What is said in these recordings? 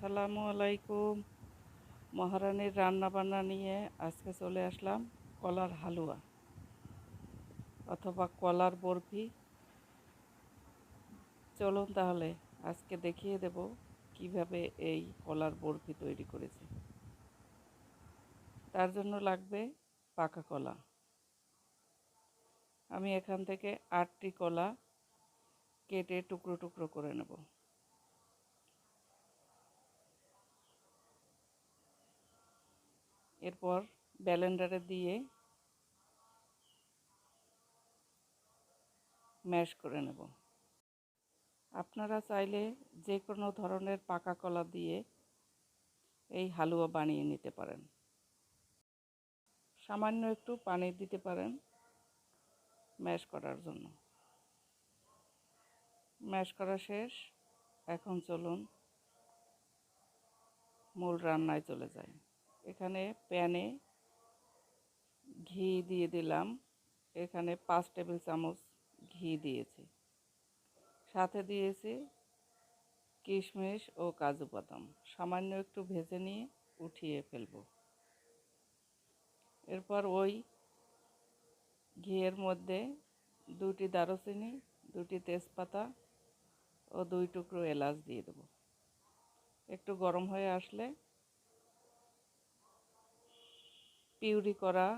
আসসালামু আলাইকুম। মহারানীর রান্না বান্না নিয়ে আজকে চলে আসলাম কলার হালুয়া অথবা কলার বরফি। চলুন তাহলে আজকে দেখিয়ে দেব কীভাবে এই কলার বরফি তৈরি করেছি। তার জন্য লাগবে পাকা কলা। আমি এখান থেকে আটটি কলা কেটে টুকরো টুকরো করে নেব। এরপর ব্যালেন্ডারে দিয়ে ম্যাশ করে নেব। আপনারা চাইলে যে কোনো ধরনের পাকা কলা দিয়ে এই হালুয়া বানিয়ে নিতে পারেন। সামান্য একটু পানি দিতে পারেন ম্যাশ করার জন্য। ম্যাশ করা শেষ। এখন চলুন মূল রান্নায় চলে যায় এখানে প্যানে ঘি দিয়ে দিলাম। এখানে পাঁচ টেবিল চামচ ঘি দিয়েছি। সাথে দিয়েছি কিশমিশ ও কাজু বাদাম। সামান্য একটু ভেজে নিয়ে উঠিয়ে ফেলব। এরপর ওই ঘিয়ের মধ্যে দুটি দারুচিনি দুটি তেজপাতা ও দুই টুকরো এলাচ দিয়ে দেব। একটু গরম হয়ে আসলে পিউরি করা,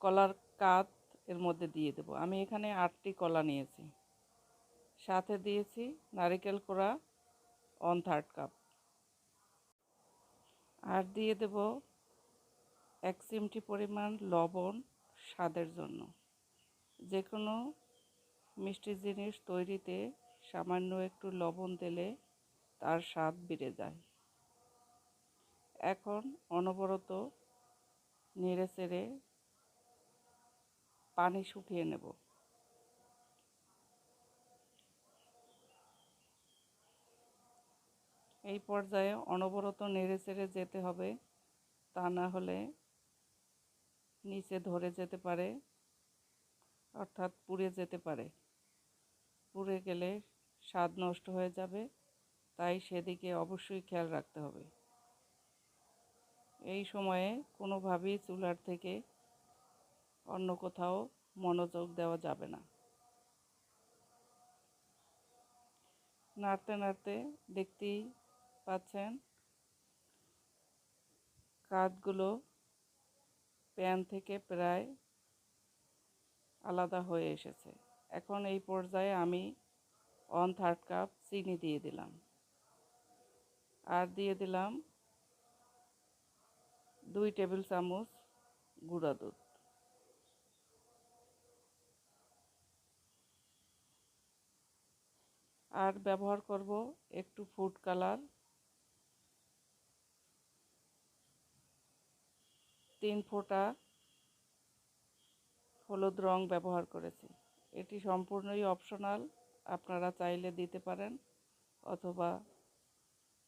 কলার কাত এর মধ্যে দিয়ে দেব। আমি এখানে আটটি কলা নিয়েছি। সাথে দিয়েছি নারিকেল কোড়া ওয়ান থার্ড কাপ আর দিয়ে দেব এক চিমটি পরিমাণ লবণ স্বাদের জন্য। যে কোনো মিষ্টি জিনিস তৈরিতে সামান্য একটু লবণ দিলে তার স্বাদ বেড়ে যায়। এখন অনবরত নেড়ে চেড়ে পানি শুকিয়ে নেব। এই পর্যায়ে অনবরত নেড়ে চেড়ে যেতে হবে, তা না হলে নিচে ধরে যেতে পারে, অর্থাৎ পুড়ে যেতে পারে। পুড়ে গেলে স্বাদ নষ্ট হয়ে যাবে, তাই সেদিকে অবশ্যই খেয়াল রাখতে হবে। এই সময়ে কোনোভাবেই চুলার থেকে অন্য কোথাও মনোযোগ দেওয়া যাবে না। নাড়তে নাড়তে দেখতেই পাচ্ছেন কাঠগুলো প্যান থেকে প্রায় আলাদা হয়ে এসেছে। এখন এই পর্যায়ে আমি ওয়ান থার্ড কাপ চিনি দিয়ে দিলাম। আর দিয়ে দিলাম দুই টেবিল চামচ গুঁড়া দুধ। আর ব্যবহার করব একটু ফুড কালার। তিন ফোঁটা হলুদ রং ব্যবহার করেছি। এটি সম্পূর্ণই অপশনাল, আপনারা চাইলে দিতে পারেন অথবা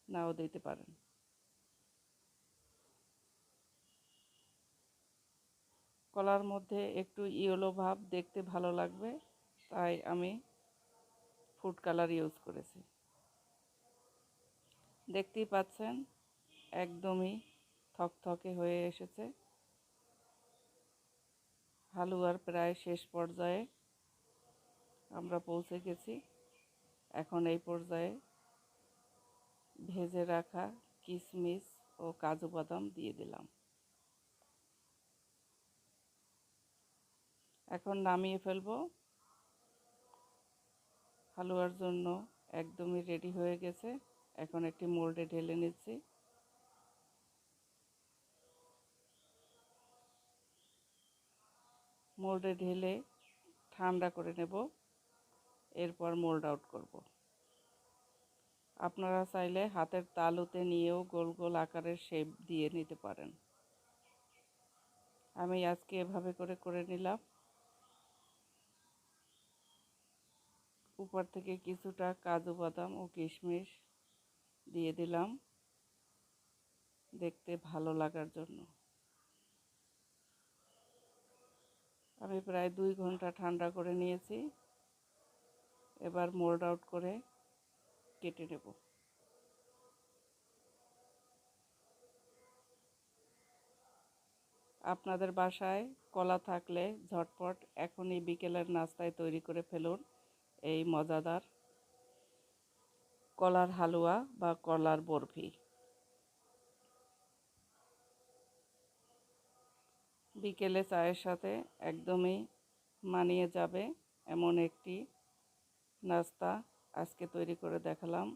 নাও দিতে পারেন। কলার মধ্যে একটু ইয়েলো ভাব দেখতে ভালো লাগবে, তাই আমি ফুড কালার ইউজ করেছি। দেখতেই পাচ্ছেন, একদমই থকথকে হয়ে এসেছে। হালুয়ার প্রায় শেষ পর্যায়ে আমরা পৌঁছে গেছি। এখন এই পর্যায়ে ভেজে রাখা কিশমিশ ও কাজু বাদাম দিয়ে দিলাম। এখন নামিয়ে ফেলব। হালুয়ার জন্য একদমই রেডি হয়ে গেছে। এখন একটি মোল্ডে ঢেলে নিচ্ছি। মোল্ডে ঢেলে ঠান্ডা করে নেব। এরপর মোল্ড আউট করব। আপনারা চাইলে হাতের তালুতে নিয়েও গোল গোল আকারের শেপ দিয়ে নিতে পারেন। আমি আজকে এভাবে করে করে নিলাম। উপর থেকে কিছুটা কাজু বাদাম ও কিশমিশ দিয়ে দিলাম। দেখতে ভালো লাগার জন্য। আমি প্রায় দুই ঘণ্টা ঠান্ডা করে নিয়েছি। এবার মোল্ড আউট করে কেটে নেব। আপনাদের বাসায় কলা থাকলে ঝটপট এখনই বিকেলের নাস্তায় তৈরি করে ফেলুন। এই মজাদার কলার হালুয়া বা কলার বরফি। বিকেলে চায়ের সাথে একদমই মানিয়ে যাবে এমন একটি নাস্তা আজকে তৈরি করে দেখালাম।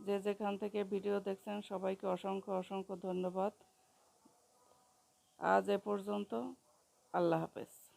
যে যেখান থেকে ভিডিও দেখছেন, সবাইকে অসংখ্য অসংখ্য ধন্যবাদ। আজ এ পর্যন্ত আল্লাহ হাফেজ।